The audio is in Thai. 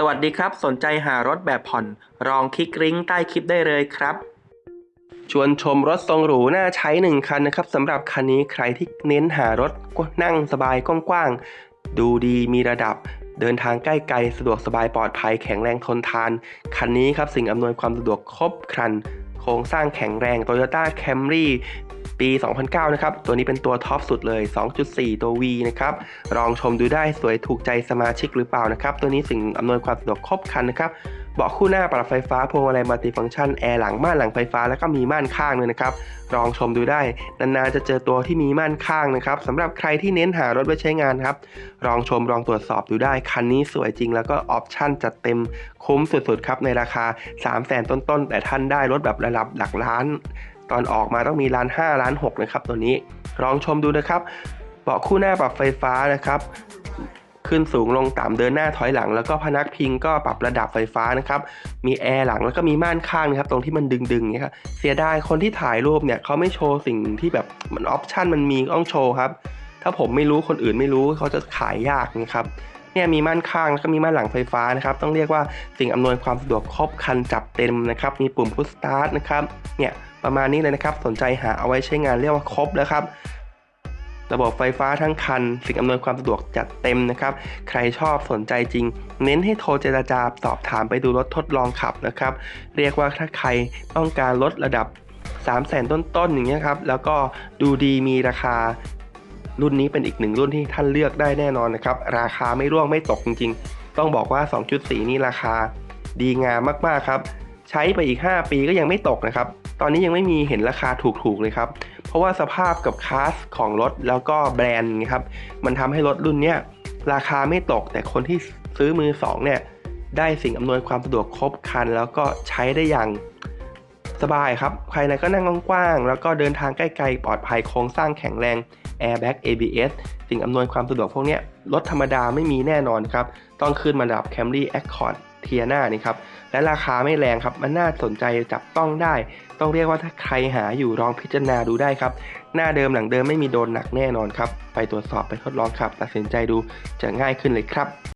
สวัสดีครับ สนใจหารถแบบผ่อนลองคลิกลิงก์ใต้คลิปได้เลยครับ ชวนชมรถทรงหรูน่าใช้หนึ่งคันนะครับสำหรับคันนี้ใครที่เน้นหารถนั่งสบายกว้างๆดูดีมีระดับ เดินทางใกล้ไกลสะดวกสบายปลอดภัยแข็งแรงทนทาน คันนี้ครับสิ่งอำนวยความสะดวกครบครัน โครงสร้างแข็งแรง Toyota Camry ปี 2009 นะครับ ตัวนี้เป็นตัวท็อปสุดเลย 2.4 ตัว V นะครับ ลองชมดูได้สวยถูกใจสมาชิกหรือเปล่านะครับ ตัวนี้สิ่งอำนวยความสะดวกครบครันนะครับ เบาะคู่หน้าปรับไฟฟ้าพวงมาลัยมัลติฟังก์ชัน แอร์หลังม่านหลังไฟฟ้าแล้วก็มีม่านข้างด้วยนะครับ ลองชมดูได้ นานๆจะเจอตัวที่มีม่านข้างนะครับสำหรับใครที่เน้นหารถไว้ใช้งานครับ ลองชมลองตรวจสอบดูได้ คันนี้สวยจริง แล้วก็ออปชั่นจัดเต็มคุ้มสุดๆครับในราคา 3 0 0แสนต้นๆแต่ท่านได้รถแบบระดับหลักล้าน ตอนออกมาต้องมีล้าน5ล้าน6นะครับตัวนี้ลองชมดูนะครับ เบาะคู่หน้าปรับไฟฟ้านะครับขึ้นสูงลงต่ำเดินหน้าถอยหลัง แล้วก็พนักพิงก็ปรับระดับไฟฟ้านะครับมีแอร์หลังแล้วก็มีม่านข้างนะครับตรงที่มันดึงๆเนี่ยครับเสียดายคนที่ถ่ายรูปเนี่ยเขาไม่โชว์สิ่งที่แบบมันออปชันมันมีต้องโชว์ครับ ถ้าผมไม่รู้คนอื่นไม่รู้เขาจะขายยากนะครับ เนี่ยมีม่านข้างแล้วก็มีม่านหลังไฟฟ้านะครับต้องเรียกว่าสิ่งอำนวยความสะดวกครบคันจับเต็มนะครับมีปุ่มพุชสตาร์ทนะครับเนี่ยประมาณนี้เลยนะครับสนใจหาเอาไว้ใช้งานเรียกว่าครบแล้วครับระบบไฟฟ้าทั้งคัน สิ่งอำนวยความสะดวกจัดเต็มนะครับ ใครชอบสนใจจริง เน้นให้โทรเจราจาสอบถามไปดูรถทดลองขับนะครับ เรียกว่าถ้าใครต้องการลดระดับ 3 0 0แสนต้นๆอย่างเงี้ยครับ แล้วก็ดูดีมีราคา รุ่นนี้เป็นอีกหนึ่งรุ่นที่ท่านเลือกได้แน่นอนนะครับ ราคาไม่ร่วงไม่ตกจริง ๆ ต้องบอกว่า 2.4 นี่ราคาดีงามมากๆครับ ใช้ไปอีก 5 ปีก็ยังไม่ตกนะครับ ตอนนี้ยังไม่มีเห็นราคาถูกๆเลยครับ เพราะว่าสภาพกับคลาสของรถแล้วก็แบรนด์นะครับ มันทำให้รถรุ่นเนี้ยราคาไม่ตกแต่คนที่ซื้อมือสองเนี่ยได้สิ่งอำนวยความสะดวกครบครัน แล้วก็ใช้ได้อย่าง สบายครับใครไหนก็นั่งกว้างๆ แล้วก็เดินทางใกล้ๆ ปลอดภัยโครงสร้างแข็งแรง Airbag ABS สิ่งอำนวยความสะดวกพวกนี้รถธรรมดาไม่มีแน่นอนครับ ต้องขึ้นมาดับ Camry Accord เทียนานี่ครับ และราคาไม่แรงครับ มันน่าสนใจจับต้องได้ ต้องเรียกว่าถ้าใครหาอยู่ลองพิจารณาดูได้ครับ หน้าเดิมหลังเดิมไม่มีโดนหนักแน่นอนครับ ไปตรวจสอบไปทดลองขับ ตัดสินใจดูจะง่ายขึ้นเลยครับ